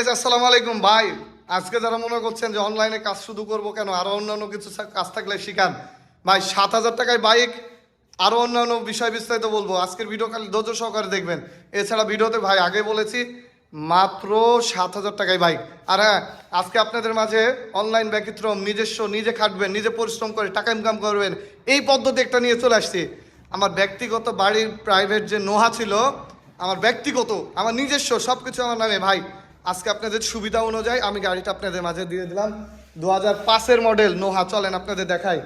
Guys আসসালামু আলাইকুম, ভাই। আজকে যারা মনে করছেন যে অনলাইনে কাজ শুধু করব কেন, আরও অন্যান্য কিছু কাজ থাকলে শিখান। ভাই, সাত হাজার টাকায় বাইক আরও অন্যান্য বিষয় বিস্তারিত বলব। আজকের ভিডিও খালি ধৈর্য সহকারে দেখবেন। এছাড়া ভিডিওতে ভাই, আগে বলেছি, মাত্র সাত হাজার টাকায় বাইক আর হ্যাঁ আজকে আপনাদের মাঝে অনলাইন ব্যতিক্রম, নিজস্ব, নিজে খাটবেন, নিজে পরিশ্রম করে টাকা ইনকাম করবেন, এই পদ্ধতি একটা নিয়ে চলে আসছি। আমার ব্যক্তিগত বাড়ির প্রাইভেট যে নোহা ছিল, আমার ব্যক্তিগত, আমার নিজস্ব সব কিছু আমার নামে। ভাই আজকে আপনাদের সুবিধা অনুযায়ী আমি গাড়িটা আপনাদের মাঝে দিয়ে দিলাম। দু হাজার পাঁচের মডেল নোহা, চলেন আপনাদের দেখাই।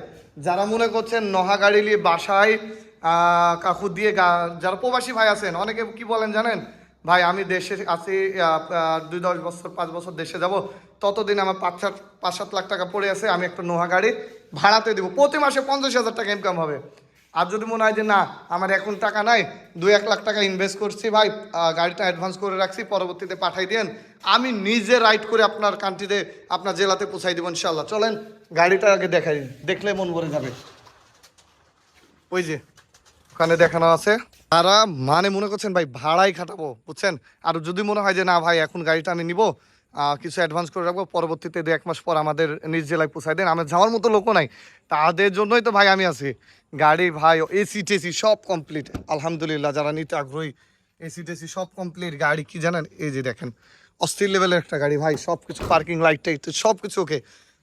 যারা মনে করছেন নোহা গাড়ি নিয়ে বাসায় কাকু দিয়ে যারা প্রবাসী ভাই আছেন, অনেকে কি বলেন জানেন? ভাই, আমি দেশে আছি দুই দশ বছর, পাঁচ বছর দেশে যাব। ততদিন আমার পাঁচ সাত পাঁচ সাত লাখ টাকা পড়ে আছে, আমি একটা নোহা গাড়ি ভাড়াতে দেবো। প্রতি মাসে পঞ্চাশ হাজার টাকা ইনকাম হবে। আর যদি মনে হয় যে না, আমার এখন টাকা নাই দু এক লাখ টাকা ইনভেস্ট করছি ভাই গাড়িটা অ্যাডভান্স করে রাখছি, পরবর্তীতে পাঠাই দেন, আমি নিজে রাইড করে আপনার কান্ট্রিতে আপনার জেলাতে পৌঁছাই দেবো ইনশাল্লাহ চলেন, গাড়িটা আগে দেখাই, দেখলে মন ভরে যাবে। ওই যে, ওখানে দেখানো আছে। তারা মানে মনে করছেন ভাই, ভাড়াই খাটাবো, বুঝছেন? আর যদি মনে হয় যে না ভাই, এখন গাড়িটা আমি নিব কিছু অ্যাডভান্স করে রাখব, পরবর্তীতে দু এক মাস পর আমাদের নিজ জেলায় পৌঁছাই দেন। আমার যাওয়ার মতো লোকও নাই। তাদের জন্যই তো ভাই আমি আছি। গাড়ি ভাই ও এসি টেসি সব কমপ্লিট আলহামদুলিল্লাহ, যারা নিতে আগ্রহী এসি টেসি সব কমপ্লিট গাড়ি কি জানেন? এই যে দেখেন, অস্থির লেভেলের একটা গাড়ি ভাই সব কিছু পার্কিং লাইট টাইট সব কিছু ওকে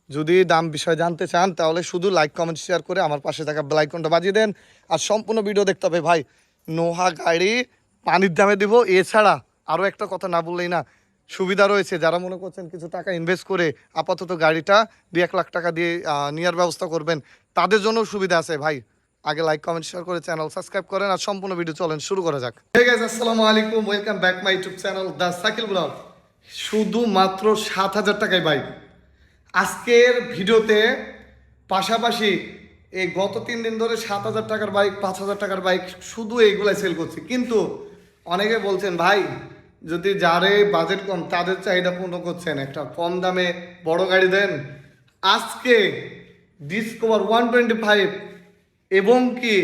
যদি দাম বিষয়ে জানতে চান, তাহলে শুধু লাইক কমেন্ট শেয়ার করে আমার পাশে থাকা বেলাইকনটা বাজিয়ে দেন। আর সম্পূর্ণ ভিডিও দেখতে হবে ভাই, নোহা গাড়ি, পানির দামে দিব। এছাড়া আরও একটা কথা না বললেই না, সুবিধা রয়েছে। যারা মনে করছেন কিছু টাকা ইনভেস্ট করে আপাতত গাড়িটা দু এক লাখ টাকা দিয়ে নেওয়ার ব্যবস্থা করবেন, তাদের জন্য সুবিধা আছে ভাই। আগে লাইক কমেন্ট শেয়ার করে চ্যানেল সাবস্ক্রাইব করেন আর সম্পূর্ণ ভিডিও চলেন, শুরু করা যাক। হে গাইস আসসালামু আলাইকুম welcome back my YouTube channel the cycle blog শুধুমাত্র সাত হাজার টাকায় বাইক আজকের ভিডিওতে পাশাপাশি এই গত তিন দিন ধরে সাত হাজার টাকার বাইক পাঁচ হাজার টাকার বাইক শুধু এইগুলাই সেল করছি। কিন্তু অনেকে বলছেন, ভাই, যদি যারে বাজেট কম, তাদের চাহিদা পূর্ণ করছেন, একটা কম দামে বড় গাড়ি দেন। আজকে ডিসকভার ওয়ান টোয়েন্টি ফাইভ এবং কি?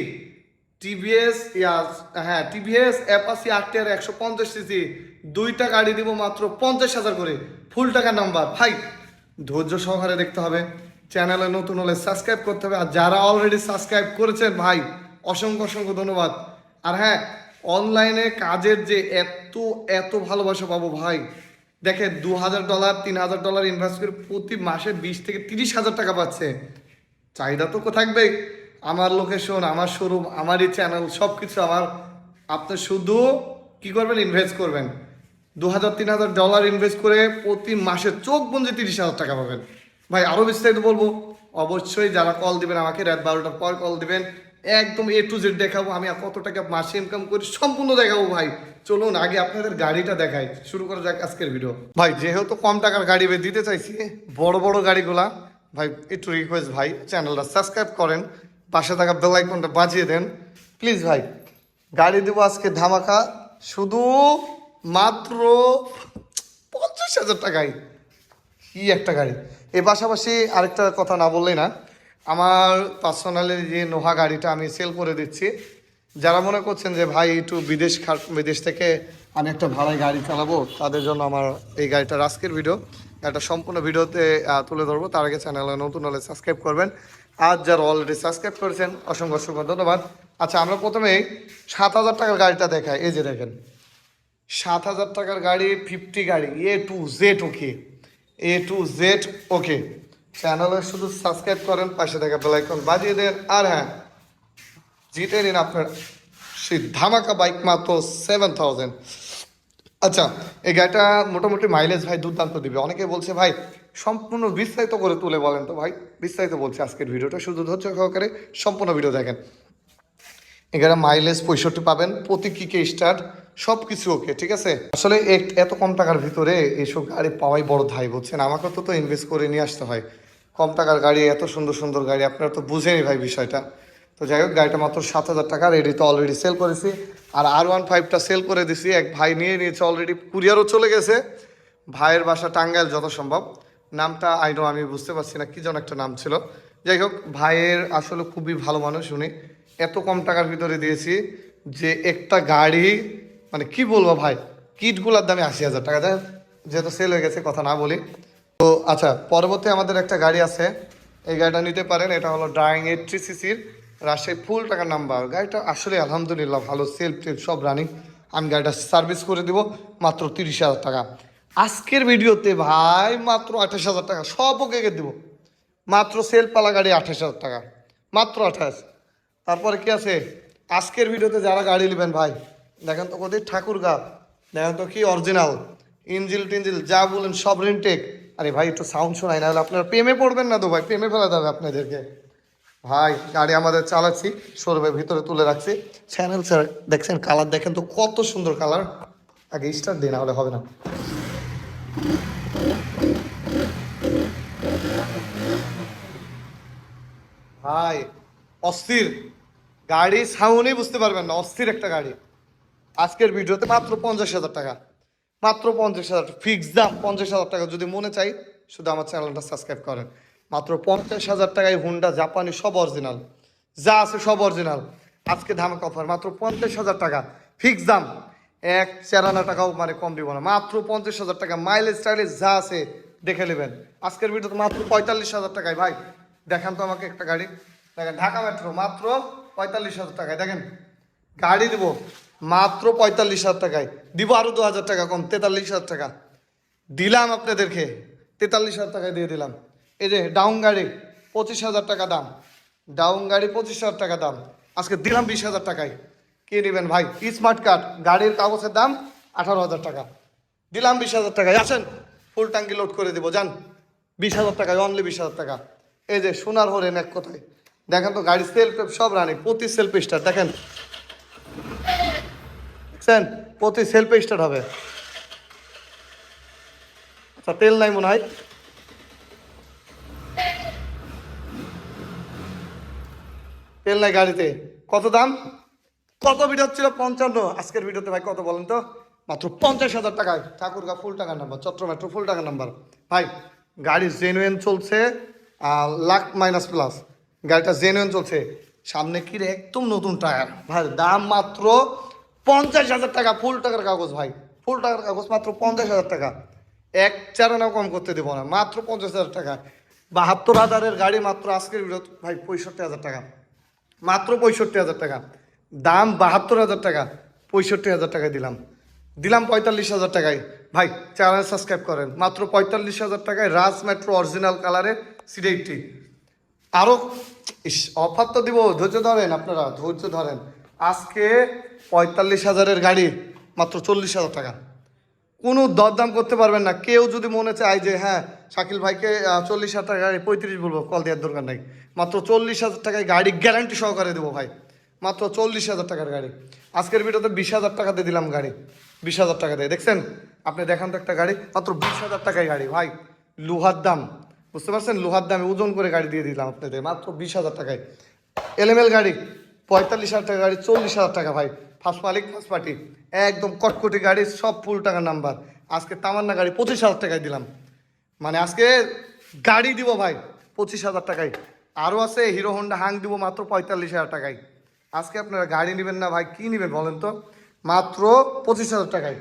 টিভিএস ইয়াস হ্যাঁ টিভিএস অ্যাপাসি আটটিয়ার একশো পঞ্চাশ সিসি, দুইটা গাড়ি দিব মাত্র পঞ্চাশ হাজার করে। ফুল টাকা নাম্বার ভাই, ধৈর্য সহকারে দেখতে হবে। চ্যানেলে নতুন হলে সাবস্ক্রাইব করতে হবে। আর যারা অলরেডি সাবস্ক্রাইব করেছেন, ভাই, অসংখ্য অসংখ্য ধন্যবাদ। আর হ্যাঁ অনলাইনে কাজের যে এত এত ভালোবাসা পাবো, ভাই দেখে দু হাজার ডলার তিন হাজার ডলার ইনভেস্ট করে প্রতি মাসে বিশ থেকে তিরিশ হাজার টাকা পাচ্ছে। চাহিদা তো থাকবেই। আমার লোকেশন আমার শোরুম আমারই চ্যানেল সব কিছু আমার। আপনি শুধু কি করবেন? ইনভেস্ট করবেন। দু হাজার তিন হাজার ডলার ইনভেস্ট করে প্রতি মাসে চোখ বন্ধে তিরিশ হাজার টাকা পাবেন। ভাই আরও বিস্তারিত বলব। অবশ্যই যারা কল দিবেন আমাকে, রাত বারোটার পর কল দিবেন। একদম এ টু জেড দেখাবো। আমি কত টাকা মাসে ইনকাম করি, সম্পূর্ণ দেখাবো ভাই। চলুন, আগে আপনাদের গাড়িটা দেখাই। শুরু করা যাক আজকের ভিডিও ভাই, যেহেতু কম টাকার গাড়ি দিতে চাইছি, বড় বড় গাড়িগুলা, ভাই, একটু রিকোয়েস্ট ভাই চ্যানেলটা সাবস্ক্রাইব করেন। পাশে থাকা বেল আইকনটা বাজিয়ে দেন। প্লিজ ভাই, গাড়ি দেবো আজকে ধামাকা। শুধু মাত্র পঞ্চাশ হাজার টাকায়। কি একটা গাড়ি। এর পাশাপাশি আরেকটা কথা না বললেই না, আমার পার্সোনালি যে নোহা গাড়িটা আমি সেল করে দিচ্ছি। যারা মনে করছেন যে ভাই একটু বিদেশ বিদেশ থেকে আমি একটা ভাড়ায় গাড়ি চালাবো, তাদের জন্য আমার এই গাড়িটা আজকের ভিডিও একটা সম্পূর্ণ ভিডিওতে তুলে ধরবো। তার আগে চ্যানেলে নতুন হলে সাবস্ক্রাইব করবেন। আর যারা অলরেডি সাবস্ক্রাইব করেছেন, অসংখ্য অসংখ্য ধন্যবাদ। আচ্ছা আমরা প্রথমেই সাত হাজার টাকার গাড়িটা দেখাই। এই যে দেখেন, সাত হাজার টাকার গাড়ি ফিফটি গাড়ি A to Z okay A to Z okay চ্যানেলে শুধু সাবস্ক্রাইব করেন, পাশে থাকা বেলাইকন বাজিয়ে দেন। আর হ্যাঁ জিতে নিন আপনার সেই ধামাকা বাইক মাত্র সেভেন থাউজেন্ড আচ্ছা এই গাড়িটা মোটামুটি মাইলেজ ভাই দুর্দান্ত দিবে। অনেকে বলছে, ভাই সম্পূর্ণ বিস্তারিত করে তুলে বলেন তো ভাই। বিস্তারিত বলছে আজকের ভিডিওটা, শুধু ধৈর্য সহকারে সম্পূর্ণ ভিডিও দেখেন। এখানে মাইলেজ পঁয়ষট্টি পাবেন, প্রতি কিকে স্টার্ট সব কিছু ওকে ঠিক আছে? আসলে এত কম টাকার ভিতরে এইসব গাড়ি পাওয়াই বড় ধাই, বুঝছেন? আমাকে তো তো ইনভেস্ট করে নিয়ে আসতে হয়। কম টাকার গাড়ি, এত সুন্দর সুন্দর গাড়ি, আপনারা তো বুঝেনি ভাই বিষয়টা। তো যাই হোক, গাড়িটা মাত্র সাত হাজার টাকা রেডি তো অলরেডি সেল করেছি। আর আর ওয়ান ফাইভটা সেল করে দিছি, এক ভাই নিয়ে নিয়েছে অলরেডি কুরিয়ারও চলে গেছে। ভাইয়ের বাসা টাঙ্গাইল, যত সম্ভব। নামটা আইনো আমি বুঝতে পারছি না কি যেন একটা নাম ছিল। যাই হোক, ভাইয়ের আসলে খুবই ভালো মানুষ উনি। এত কম টাকার ভিতরে দিয়েছি যে একটা গাড়ি মানে কি বলব ভাই, কিটগুলোর দামে আশি হাজার টাকা। দেয় যেহেতু সেল হয়ে গেছে, কথা না বলি। তো আচ্ছা পরবর্তী আমাদের একটা গাড়ি আছে। এই গাড়িটা নিতে পারেন, এটা হলো ড্রাইং এইট থ্রি সিসির রাজশাহী ফুল টাকার নাম্বার গাড়িটা আসলে আলহামদুলিল্লাহ ভালো সেলফ টেলফ সব রানিং আমি গাড়িটা সার্ভিস করে দিব, মাত্র তিরিশ হাজার টাকা। আজকের ভিডিওতে ভাই মাত্র আঠাশ হাজার টাকা, সব ওকে দেবো? মাত্র সেল পালা গাড়ি আঠাশ হাজার টাকা, মাত্র আঠাশ। তারপরে কি আছে? আজকের ভিডিওতে যারা গাড়ি নেবেন ভাই, দেখেন তো কোথায় ঠাকুর গা, দেখেন তো কি অরিজিনাল ইঞ্জিল টিঞ্জিল, যা বলেন সব রেন্টেক। আরে ভাই, একটু সাউন্ড শোনাই না হলে আপনারা প্রেমে পড়বেন না তো ভাই, প্রেমে ফেলা যাবে আপনাদেরকে। ভাই, গাড়ি আমাদের চালাচ্ছি, শোরুমের ভিতরে তুলে রাখছি। চ্যানেল স্যার দেখছেন কালার দেখেন তো কত সুন্দর কালার আগে স্টার দিই না হলে হবে না। ভাই, অস্থির। গাড়ি সাউন্ডই বুঝতে পারবেন না, অস্থির একটা গাড়ি। আজকের ভিডিওতে মাত্র পঞ্চাশ হাজার টাকা। মাত্র পঞ্চাশ হাজার ফিক্স দাম পঞ্চাশ হাজার টাকা। যদি মনে চাই, শুধু আমার চ্যানেলটা সাবস্ক্রাইব করেন। মাত্র পঞ্চাশ হাজার টাকায় হুন্ডা জাপানি সব অরিজিনাল যা আছে সব অরিজিনাল আজকে ধামাক অফার মাত্র পঞ্চাশ হাজার টাকা। ফিক্স দাম। এক চারানা টাকাও মানে কম দিব না। মাত্র পঞ্চাশ হাজার টাকা। মাইলেজ টাইলেজ যা আছে দেখে নেবেন। আজকের ভিডিওতে মাত্র পঁয়তাল্লিশ হাজার টাকায়। ভাই, দেখান তো আমাকে একটা গাড়ি। দেখেন, ঢাকা মেট্রো মাত্র পঁয়তাল্লিশ হাজার টাকায়। দেখেন, গাড়ি দিব মাত্র পঁয়তাল্লিশ হাজার টাকায়। দিব আরও দু হাজার টাকা কম, তেতাল্লিশ হাজার টাকা। দিলাম আপনাদেরকে, তেতাল্লিশ হাজার টাকায় দিয়ে দিলাম। এই যে ডাউন গাড়ি, পঁচিশ হাজার টাকা দাম। ডাউন গাড়ি, পঁচিশ হাজার টাকা দাম। আজকে দিলাম বিশ হাজার টাকায়। কে নেবেন ভাই। স্মার্ট কার্ড গাড়ির কাগজের দাম আঠারো হাজার টাকা। দিলাম বিশ হাজার টাকায়। আসেন, ফুল ট্যাঙ্কি লোড করে দিব। যান, বিশ হাজার টাকায় অনলি বিশ হাজার টাকা। এই যে সোনার হরেন এক কথায়। দেখেন তো গাড়ি সেলফ সব রানি। প্রতি সেলফ স্টার দেখেন। দেখছেন? প্রতি সেলফ স্টার্ট হবে। আচ্ছা তেল নাই মনে হয়। তেল নাই গাড়িতে। কত দাম? কত ভিডিও ছিল? পঞ্চান্ন। আজকের ভিডিওতে ভাই কত বলেন তো? মাত্র পঞ্চাশ হাজার টাকায়। ঠাকুরগা ফুল টাকার নাম্বার চট্ট মেট্রো ফুল টাকার নাম্বার ভাই, গাড়ি জেনুইন চলছে লাখ মাইনাস প্লাস গাড়িটা জেনুইন চলছে। সামনে কি রে, একদম নতুন টায়ার ভাই, দাম মাত্র পঞ্চাশ হাজার টাকা। ফুল টাকার কাগজ ভাই। ফুল টাকার কাগজ মাত্র পঞ্চাশ হাজার টাকা। এক চারানাও কম করতে দেবো না। মাত্র পঞ্চাশ হাজার টাকা। বাহাত্তর হাজারের গাড়ি মাত্র আজকের ভিডিও ভাই পঁয়ষট্টি হাজার টাকা। মাত্র পঁয়ষট্টি হাজার টাকা। দাম বাহাত্তর হাজার টাকা, পঁয়ষট্টি হাজার টাকায় দিলাম। দিলাম পঁয়তাল্লিশ হাজার টাকায়। ভাই চ্যানেল সাবস্ক্রাইব করেন। মাত্র পঁয়তাল্লিশ হাজার টাকায় রাজ মেট্রো অরিজিনাল কালারের সিডেইটি আরও ইস, অফার তো দিব, ধৈর্য ধরেন আপনারা, ধৈর্য ধরেন। আজকে পঁয়তাল্লিশ হাজারের গাড়ি, মাত্র চল্লিশ হাজার টাকা। কোনো দরদাম করতে পারবেন না। কেউ যদি মনে চায় যে হ্যাঁ শাকিল ভাইকে চল্লিশ হাজার টাকা গাড়ি, পঁয়ত্রিশ বলব, কল দেওয়ার দরকার নাই। মাত্র চল্লিশ হাজার টাকায় গাড়ি গ্যারান্টি সহকারে দেবো ভাই। মাত্র চল্লিশ হাজার টাকার গাড়ি। আজকের ভিডিওতে বিশ হাজার টাকা দিয়ে দিলাম গাড়ি। বিশ হাজার টাকা দিয়ে। দেখছেন? আপনি দেখান তো একটা গাড়ি। মাত্র বিশ হাজার টাকায় গাড়ি। ভাই, লোহার দাম। বুঝতে পারছেন? লোহার দামে ওজন করে গাড়ি দিয়ে দিলাম আপনাদের। মাত্র বিশ হাজার টাকায়। এলএমএল গাড়ি, পঁয়তাল্লিশ হাজার টাকা গাড়ি, চল্লিশ হাজার টাকা ভাই। ফার্স্ট মালিক, ফার্স্ট পার্টি। একদম কটকটি গাড়ি, সব ফুল টাকার নাম্বার। আজকে তামান্না গাড়ি পঁচিশ হাজার টাকায় দিলাম। মানে আজকে গাড়ি দিব ভাই, পঁচিশ হাজার টাকায়। আরও আছে হিরো হোন্ডা হাং দিব মাত্র পঁয়তাল্লিশ হাজার টাকায়। আজকে আপনারা গাড়ি নেবেন না ভাই, কী নেবেন বলেন তো? মাত্র পঁচিশ হাজার টাকায়।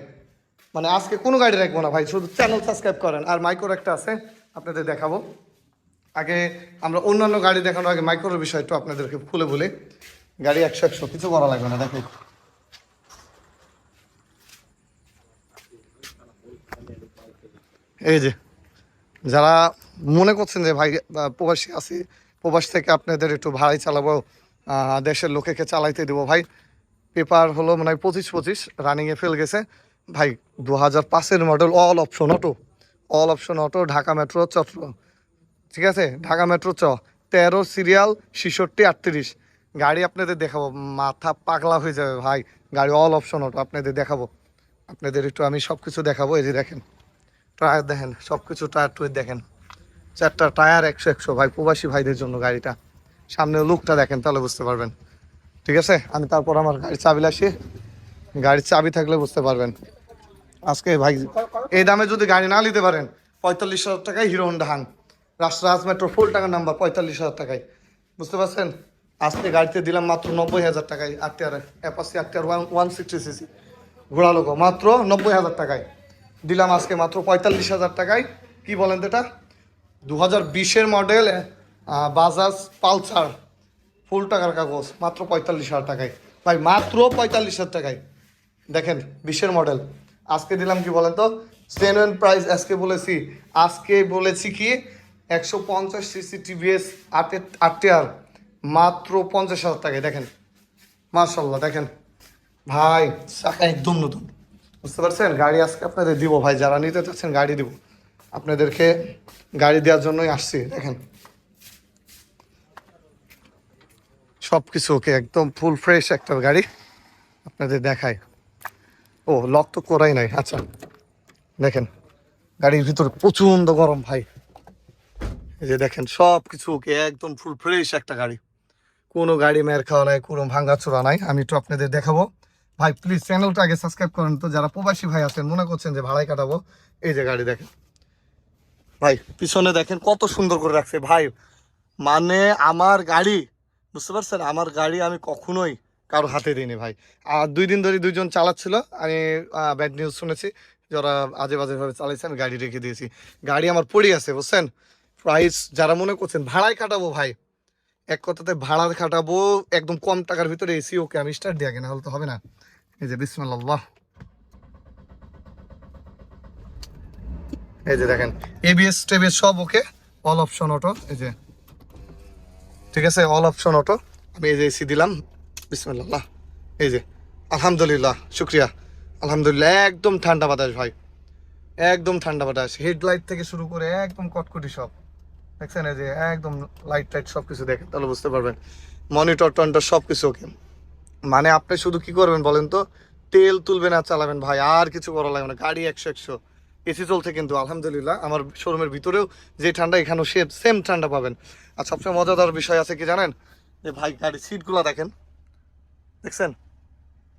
মানে আজকে কোনো গাড়ি রাখব না ভাই, শুধু চ্যানেল সাবস্ক্রাইব করেন। আর মাইক্রোর একটা আছে, আপনাদের দেখাবো। আগে আমরা অন্যান্য গাড়ি দেখানোর আগে মাইক্রোর বিষয় একটু আপনাদেরকে খুলে বলে। গাড়ি একশো একশো, কিছু করা লাগবে না, দেখো। এই যে, যারা মনে করছেন যে ভাই প্রবাসী আছি, প্রবাস থেকে আপনাদের একটু ভাড়াই চালাবো দেশের লোকেকে চালাইতে দেবো। ভাই, পেপার হলো মানে পঁচিশ পঁচিশ রানিংয়ে ফেল গেছে। ভাই দু হাজার পাঁচের model all option auto all option auto Dhaka metro চট্র ঠিক আছে? ঢাকা মেট্রো চ। তেরো সিরিয়াল ছেষট্টি, আটত্রিশ। গাড়ি আপনাদের দেখাবো। মাথা পাগলা হয়ে যাবে ভাই। গাড়ি অল অপশন অটো আপনাদের দেখাবো। আপনাদের একটু আমি সব কিছু দেখাবো। এই যে দেখেন টায়ার দেখেন সব কিছু টায়ার টুয়ার দেখেন। চারটা টায়ার একশো একশো। ভাই, প্রবাসী ভাইদের জন্য গাড়িটা। সামনে লুকটা দেখেন, তাহলে বুঝতে পারবেন। ঠিক আছে? আমি তারপর আমার গাড়ির চাবি আসি গাড়ির চাবি থাকলে বুঝতে পারবেন। আজকে ভাই, এই দামে যদি গাড়ি না নিতে পারেন, পঁয়তাল্লিশ হাজার টাকায় হিরো হন্ডা হাং রাষ্ট্র রাজ মেট্রো ফুল টাকার নাম্বার পঁয়তাল্লিশ হাজার টাকায়। বুঝতে পারছেন? আজকে গাড়িতে দিলাম মাত্র নব্বই হাজার টাকায় RTR Apache RTR one one sixty CC ঘোড়া লোক মাত্র নব্বই হাজার টাকায়। দিলাম আজকে মাত্র পঁয়তাল্লিশ হাজার টাকায়। কি বলেন এটা? দু হাজার বিশের মডেল বাজাজ পালসার, ফুল টাকার কাগজ, মাত্র পঁয়তাল্লিশ হাজার টাকায়। ভাই, মাত্র পঁয়তাল্লিশ হাজার টাকায়। দেখেন বিশের মডেল আজকে দিলাম কি বলেন তো? জেনুইন প্রাইস আজকে বলেছি। আজকে বলেছি কি? একশো পঞ্চাশ সিসি টিভিএস আটের আটটি আর, মাত্র পঞ্চাশ হাজার টাকায়। দেখেন মার্শাল্লাহ দেখেন। ভাই, চাকা একদম নতুন। বুঝতে পারছেন? গাড়ি আজকে আপনাদের দিব, ভাই, যারা নিতে চাচ্ছেন গাড়ি দিব। আপনাদেরকে গাড়ি দেওয়ার জন্যই আসছি, দেখেন। সব কিছু ওকে একদম ফুল ফ্রেশ একটা গাড়ি আপনাদের দেখায় ও লক তো করাই নাই আচ্ছা। দেখেন, গাড়ির ভিতরে প্রচণ্ড গরম ভাই। এই যে দেখেন সব কিছু ওকে একদম ফুল ফ্রেশ একটা গাড়ি। কোনো গাড়ি মেয়ের খাওয়া নাই, কোনো ভাঙ্গা চোরা নাই, আমি একটু আপনাদের দেখাবো। ভাই প্লিজ চ্যানেলটা আগে সাবস্ক্রাইব করেন তো, যারা প্রবাসী ভাই আছেন, মনে করছেন যে ভাড়ায় কাটাবো, এই যে গাড়ি দেখেন। ভাই, পিছনে দেখেন কত সুন্দর করে রাখছে। ভাই মানে আমার গাড়ি বুঝতে পারছেন? আমার গাড়ি আমি কখনোই কারও হাতে দিইনি ভাই। আর দুই দিন ধরে দুইজন চালাচ্ছিল। আমি ব্যাড নিউজ শুনেছি। যারা আজে বাজে ভাবে চালাইছে আমি গাড়ি রেখে দিয়েছি। গাড়ি আমার পড়ে আছে, বুঝছেন? প্রাইস যারা মনে করছেন, ভাড়ায় কাটাবো ভাই। এক কথাতে ভাড়া খাটাবো, একদম কম টাকার ভিতরে এসি ওকে আমি স্টার্ট দিয়ে না হলে তো হবে না। এই যে বিসমাল্লাহ। এই যে দেখেন এবিএস টেবিএস সব ওকে অল অপশন অটো এই যে। ঠিক আছে অল অপশন অটো আমি এই যে এসি দিলাম। বিসমিল্লাহ এই যে, আলহামদুলিল্লাহ, শুক্রিয়া। আলহামদুলিল্লাহ, একদম ঠান্ডা বাতাস ভাই। একদম ঠান্ডা বাতাস। হেডলাইট থেকে শুরু করে একদম কটকটি সব। দেখছেন এই যে, একদম লাইট টাইট সব কিছু দেখেন, তাহলে বুঝতে পারবেন। মনিটর টনিটর সব কিছু ওকে মানে আপনি শুধু কি করবেন বলেন তো? তেল তুলবেন আর চালাবেন ভাই, আর কিছু করা লাগবে না। গাড়ি একশো একশো। এসি চলছে কিন্তু, আলহামদুলিল্লাহ। আমার শোরুমের ভিতরেও যে ঠান্ডা, এখানেও সে সেম ঠান্ডা পাবেন। আর সবচেয়ে মজাদার বিষয় আছে কি জানেন? যে ভাই, গাড়ির সিটগুলো দেখেন। দেখছেন?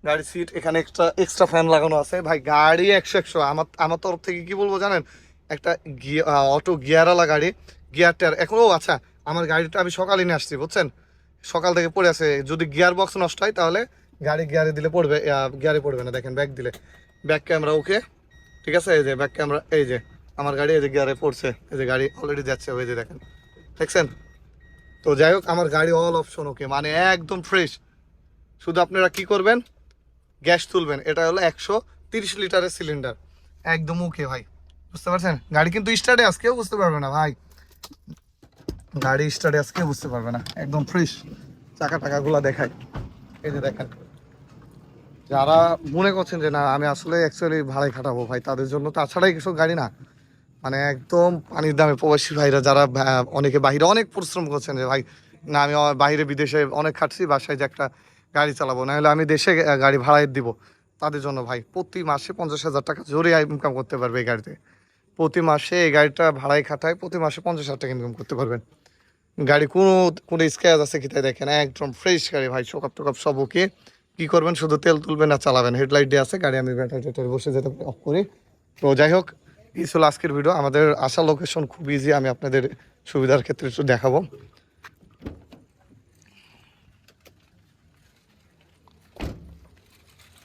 গাড়ির সিট এখানে এক্সট্রা এক্সট্রা ফ্যান লাগানো আছে। ভাই, গাড়ি একশো একশো। আমার আমার তরফ থেকে কি বলব জানেন? একটা অটো গিয়ারওয়ালা গাড়ি, গিয়ার টেয়ার। এখন, ও আচ্ছা আমার গাড়িটা আমি সকালে নিয়ে আসছি, বুঝছেন? সকাল থেকে পড়ে আছে। যদি গিয়ার বক্স নষ্ট হয়, তাহলে গাড়ি গিয়ারে দিলে পড়বে গিয়ারে পড়বে না। দেখেন ব্যাগ দিলে। ব্যাগ ক্যামেরা ওকে ঠিক আছে? এই যে ব্যাক ক্যামেরা এই যে আমার গাড়ি, এই যে গিয়ারে পড়ছে, এই যে গাড়ি অলরেডি যাচ্ছে, ওই যে দেখেন। দেখছেন? তো যাই হোক, আমার গাড়ি অল অপশন ওকে মানে একদম ফ্রেশ শুধু আপনারা কি করবেন? গ্যাস তুলবেন। এটা হলো একশো তিরিশ লিটারের সিলিন্ডার একদম ওকে ভাই। বুঝতে পারছেন? গাড়ি কিন্তু স্টার্টে আজকেও বুঝতে পারবে না ভাই। গাড়ি স্টার্টে আজকেও বুঝতে পারবে না। একদম ফ্রেশ চাকা টাকাগুলো দেখায় এই যে দেখেন। যারা মনে করছেন যে, না, আমি আসলে অ্যাকচুয়ালি ভাড়ায় খাটাবো ভাই, তাদের জন্য তাছাড়াই কিছু গাড়ি না। মানে একদম পানির দামে প্রবাসী ভাইরা যারা অনেকে বাইরে অনেক পরিশ্রম করছেন যে, ভাই, না, আমি বাইরে বিদেশে অনেক খাটছি, বাসায় যে একটা গাড়ি চালাবো না হলে আমি দেশে গাড়ি ভাড়ায় দিব। তাদের জন্য ভাই, প্রতি মাসে পঞ্চাশ হাজার টাকা জোরে ইনকাম করতে পারবে এই গাড়িতে। প্রতি মাসে এই গাড়িটা ভাড়ায় খাটায় প্রতি মাসে পঞ্চাশ হাজার টাকা ইনকাম করতে পারবেন। গাড়ি কোনো কোনো স্ক্র্যাচ আছে কি তাই দেখেন? একদম ফ্রেশ গাড়ি ভাই চকাপ টকাপ সব ওকে কি করবেন? শুধু তেল তুলবেন আর চালাবেন। হেডলাইট দিয়ে আছে, গাড়ি আমি ব্যাটারি বসে যেতে অফ করি। তো যাই হোক, এই ছিল আজকের ভিডিও আমাদের আসা লোকেশন খুব ইজি আমি আপনাদের সুবিধার ক্ষেত্রে একটু দেখাবো।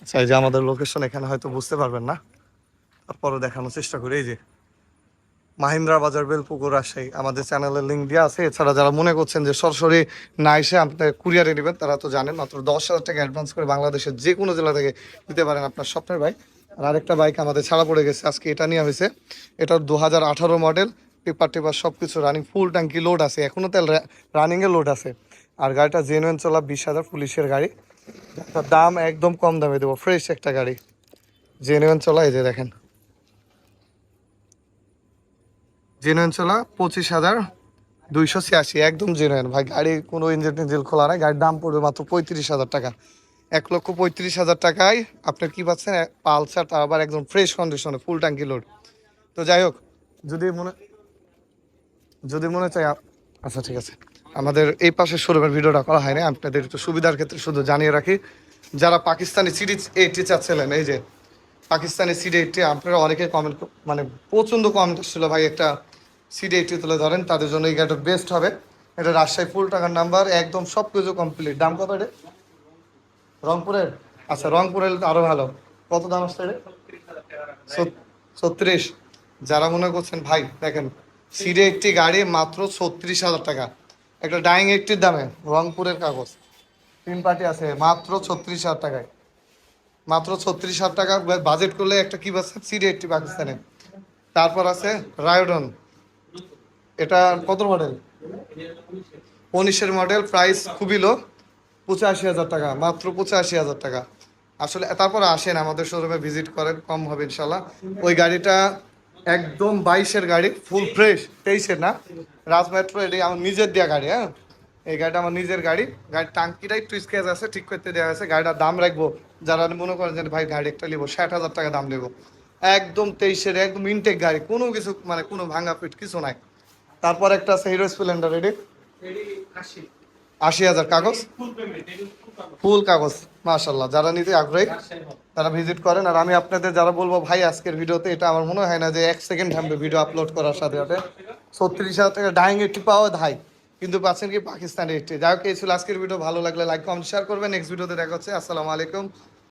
আচ্ছা এই যে আমাদের লোকেশন এখানে হয়তো বুঝতে পারবেন না। তারপরে দেখানোর চেষ্টা করি, এই যে। মাহিন্দ্রা বাজার, বেলপুকুর রাজশাহী। আমাদের চ্যানেলের লিঙ্ক দেওয়া আছে। এছাড়া যারা মনে করছেন যে সরাসরি না এসে আপনি কুরিয়ারে নেবেন, তারা তো জানেন, মাত্র দশ হাজার টাকা অ্যাডভান্স করে বাংলাদেশের যে কোনো জেলা থেকে দিতে পারেন আপনার স্বপ্নের বাইক আর আরেকটা বাইক আমাদের ছাড়া পড়ে গেছে, আজকে এটা নিয়ে হয়েছে। এটার দু হাজার আঠারো মডেল পেপার টেপার সব কিছু রানিং ফুল ট্যাঙ্কি লোড আছে। এখনও তেল রানিংয়ে লোড আছে। আর গাড়িটা জেনুয়েন চলা বিশ হাজার পুলিশের গাড়ি। তার দাম একদম কম দামে দেবো ফ্রেশ একটা গাড়ি। জেনুয়েন চলা এই যে দেখেন। জেনুয়েন চলা পঁচিশ হাজার দুইশো ছিয়াশি, একদম জেনুয়েন ভাই, গাড়ি কোনো ইঞ্জিন টিঞ্জিন খোলা নাই, গাড়ির দাম পড়বে মাত্র পঁয়ত্রিশ হাজার টাকা। এক লক্ষ পঁয়ত্রিশ হাজার টাকায় আপনি কি পাচ্ছেন? পালসার আবার একদম ফ্রেশ কন্ডিশনে ফুল ট্যাঙ্কি লোড তো যাই হোক, যদি মনে যদি মনে চাই আচ্ছা ঠিক আছে। আমাদের এই পাশের শোরুমের ভিডিওটা করা হয়নি, আপনাদের একটু সুবিধার ক্ষেত্রে শুধু জানিয়ে রাখি। যারা পাকিস্তানি সিরিজ এইটি চাচ্ছিলেন, এই যে পাকিস্তানি সিডি এইটটি আপনারা অনেকে কমেন্ট মানে প্রচণ্ড কমেন্ট ছিল ভাই, একটা সিডি এইটটি তুলে ধরেন, তাদের জন্য এই গাড়িটা বেস্ট হবে। এটা রাজশাহী ফুল টাকার নাম্বার একদম সব কিছু কমপ্লিট দাম কত এটা? রংপুরের? আচ্ছা রংপুরের আরও ভালো। কত দাম আসছে ছত্রিশ। যারা মনে করছেন, ভাই, দেখেন সিডে একটি গাড়ি মাত্র ছত্রিশ হাজার টাকা। একটা ডাইং একটির দামে, রংপুরের কাগজ। তিন পার্টি আছে, মাত্র ছত্রিশ হাজার টাকায়। মাত্র ছত্রিশ হাজার টাকা বাজেট করলে একটা কি পাচ্ছে সিডে একটি পাকিস্তানে। তারপর আছে রায়োডন এটা কত মডেল উনিশের মডেল প্রাইস খুবই লো পঁচাশি হাজার টাকা, মাত্র পঁচাশি হাজার টাকা। আসলে, তারপর আসেন আমাদের শোরুমে ভিজিট করেন, কম হবে ইনশাল্লাহ ওই গাড়িটা একদম বাইশের গাড়ি ফুল ফ্রেশ তেইশের না। রাজ মেট্রো এটি আমার নিজের দেওয়া গাড়ি হ্যাঁ? এই গাড়িটা আমার নিজের গাড়ি। গাড়ির টাঙ্কিটা একটু স্কেচ আছে, ঠিক করতে দেওয়া আছে গাড়িটার দাম রাখব। যারা মনে করেন যে, ভাই, গাড়ি একটা নেব, ষাট হাজার টাকা দাম নেব। একদম তেইশের, একদম ইনটেক গাড়ি, কোনো কিছু মানে কোনো ভাঙা পিট কিছু নাই। তারপর একটা আছে হিরো স্প্লেন্ডার এটি আশি হাজার কাগজ। ফুল কাগজ মাশাল্লাহ যারা নিতে আগ্রহী, তারা ভিজিট করেন। আর আমি আপনাদের যারা বলব, ভাই, আজকের ভিডিওতে এটা আমার মনে হয় না যে এক সেকেন্ড থামবে ভিডিও আপলোড করার সাথে সাথে। ছত্রিশ হাজার টাকা ডাইং একটি পাওয়া ধাই। কিন্তু পাচ্ছেন কি পাকিস্তানের একটি যাই হোক, এই ছিল আজকের ভিডিও ভালো লাগলে লাইক কমেন্ট শেয়ার করবেন। নেক্সট ভিডিওতে দেখা হচ্ছে। আসসালামু আলাইকুম।